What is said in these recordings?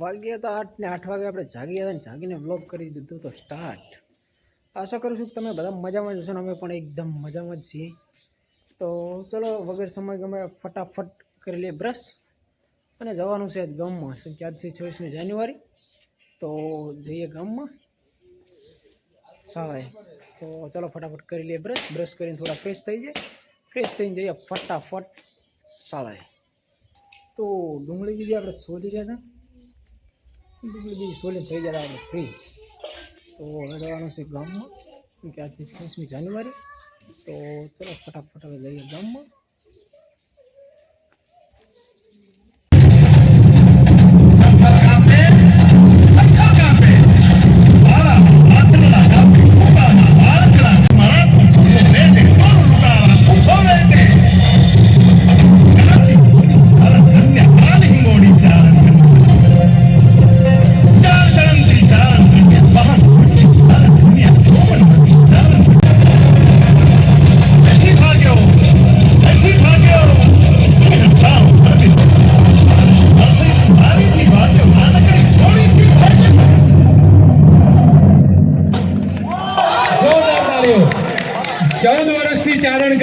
વાગ્યા હતા આઠ ને આઠ વાગે આપણે જાગી હતા ને જાગીને વ્લોગ કરી દીધું તો સ્ટાર્ટ આશા કરું છું કે તમે બધા મજામાં જ હશો ને અમે પણ એકદમ મજામાં જ છીએ. તો ચલો વગર સમય ગમે ફટાફટ કરી લઈએ બ્રશ અને જવાનું છે ગામમાં. કેમ કે છવ્વીસમી જાન્યુઆરી. તો જઈએ ગામમાં. શાળાએ તો ચલો ફટાફટ કરી લઈએ બ્રશ બ્રશ કરીને થોડા ફ્રેશ થઈ જાય. ફ્રેશ થઈને જઈએ ફટાફટ. શાળાએ તો ડુંગળી બીજી આપણે સોલી રહ્યા હતા. ડુંગળી બીજી સોલી થઈ ગયા આપણે ફ્રી તો હવે જવાનું છે ગામમાં. કેમ કે આજથી છવ્વીસમી જાન્યુઆરી. તો ચલો ફટાફટ હવે જઈએ ગામમાં.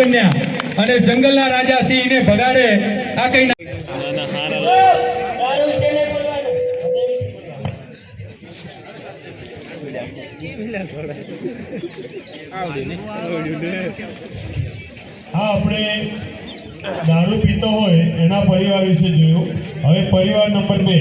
કન્યા અને જંગલના રાજા સિંહને ભગાડે. આ કઈ હા, આપણે દારૂ પીતો હોય એના પરિવાર વિશે જોયું. હવે પરિવાર નંબર બે.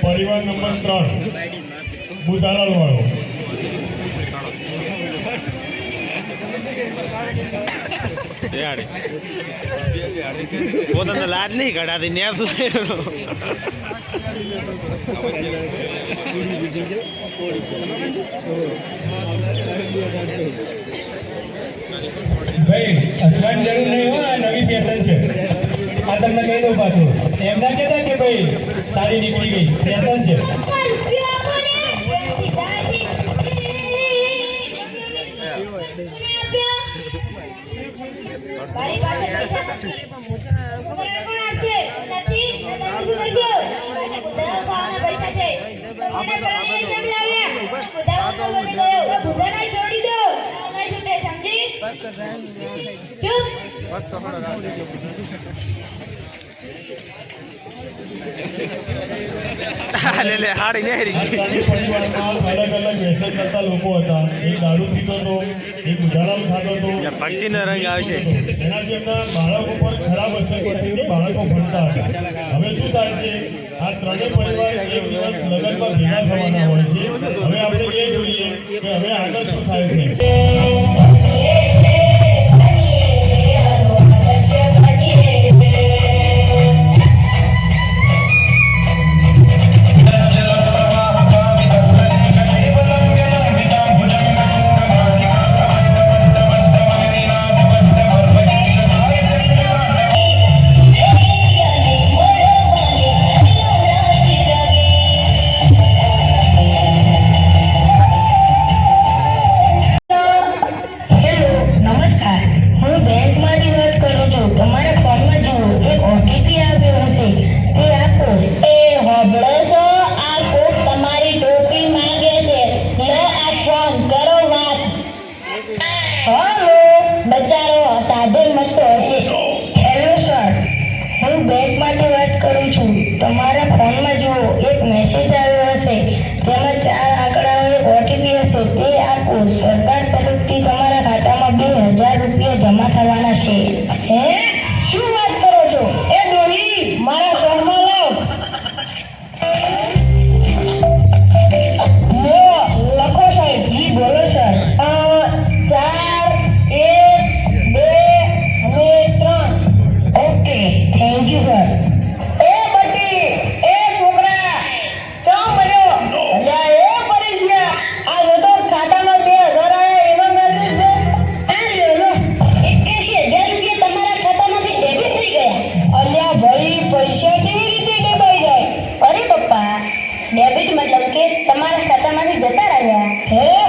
પરિવાર નંબર ત્રણ બુધાલાલ વાળો. લાજ નહીં કઢાતી ત્યાં શું ભાઈ, હસવાની જરૂર નહીં હોય, આ નવી ફેશન છે. આ તમને કહી દઉં પાછું. એમ ના કહેતા કે ભાઈ, સારી નીકળી ગઈ. ફેશન છે. પૈસા પૈસા લે લે હાડી નેહરી અલગ અલગ વ્યસન કરતા લોકો હતા. એક દારૂ પીતો હતો એક ઉધારામ ખાતો હતો. ભક્તિનો રંગ આવશે. એનાથી એમના બાળકો પર ખરાબ અસર પડતી બાળકો ભણતા હતા. હવે શું થાય છે? આ ત્રણેય પરિવાર એક દિવસ લગ્નમાં ભેગા થવાના હોય છે. હવે આપણે એ જોઈએ કે હવે આગળ શું થાય છે? જમા થવાના કે તમારા ખાતામાંથી જતા રહ્યા. હે?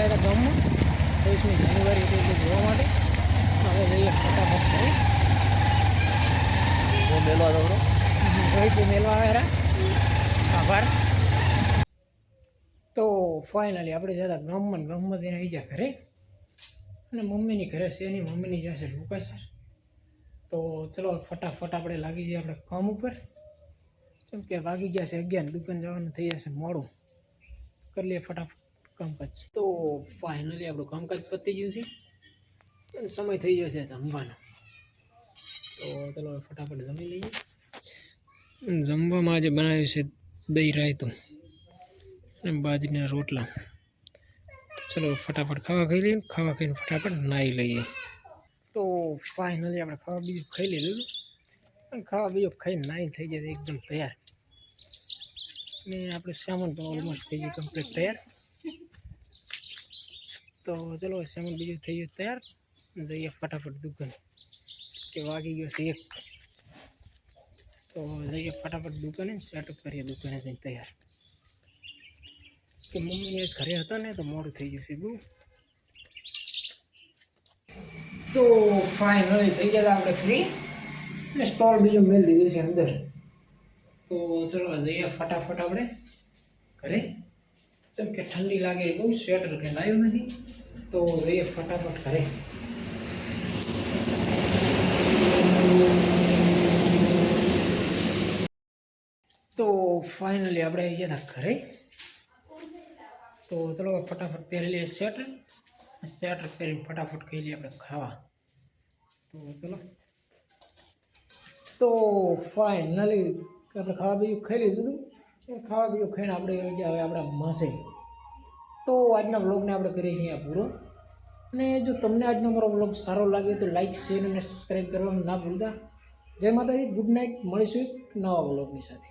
આવ્યા હતા ગામમાં. ત્રેવીસમી જાન્યુઆરી હતી એટલે જોવા માટે. હવે જઈએ ફટાફટ કરી રોહિત મેળવા આવ્યા. આભાર. તો ફાઇનલી આપણે જતા ગામમાં ગામમાં જઈને આવી ગયા ઘરે. અને મમ્મીની ઘરે છે એની મમ્મીની જશે લોકેશન તો ચલો ફટાફટ આપણે લાગી જઈએ આપણે કામ ઉપર. કેમ કે વાગી ગયા છે અગિયાર દુકાન જવાનું થઈ જશે મોડું. કરી લઈએ ફટાફટ. કામકાજ તો ફાઇનલી આપણું કામકાજ પતી ગયું છે. અને સમય થઈ ગયો છે જમવાનો. તો ચલો ફટાફટ જમી લઈએ. જમવામાં આજે બનાવ્યું છે દહીં રાયતું અને બાજરીના રોટલા. ચલો ફટાફટ ખાવા ખાઈ લઈએ ખાવા ખાઈને ફટાફટ નાહી લઈએ. તો ફાઇનલી આપણે ખાવા બીજું ખાઈ લીધું અને ખાવા બીજું ખાઈને નાહી થઈ ગયા એકદમ તૈયાર. ને આપણે સામાન પણ ઓલમોસ્ટ થઈ ગયું કમ્પ્લીટ તૈયાર. તો ચલો સેવન બીજું થઈ ગયું તૈયાર. જઈએ ફટાફટ દુકાન. કે વાગી ગયો છે એક. તો જઈએ ફટાફટ દુકાને સેટઅપ કરીએ દુકાને જઈને તૈયાર. તો મમ્મી આજ ઘરે હતા ને, તો મોડું થઈ ગયું છે, બહુ. તો ફાઇનલી થઈ ગયા આપણે ફ્રી ને સ્ટોલ બીજો મેળ લીધી છે અંદર. તો ચલો જઈએ ફટાફટ આપણે ઘરે. જેમ કે ઠંડી લાગે બહુ સ્વેટર કે લાવ્યું નથી, તો જઈએ ફટાફટ ઘરે. તો ફાઇનલી આપણે આવી ઘરે. તો ચલો ફટાફટ પહેરી લઈએ સ્વેટર સ્વેટર પહેરીને ફટાફટ કહી લઈએ આપણે ખાવા. તો ચલો. તો ફાઇનલી આપણે ખાવા બીજું ખાઈ લીધું હતું. ખાવા બીજું ખાઈને આપણે હવે આપણા માસે. તો આજના બ્લોગને આપણે કરીએ છીએ આ પૂરો. અને જો તમને આજનો મારો બ્લોગ સારો લાગે તો લાઇક શેર અને સબસ્ક્રાઈબ કરવાનું ના ભૂલતા. જય માતાજી ગુડ નાઇટ મળીશું એક નવા બ્લોગની સાથે.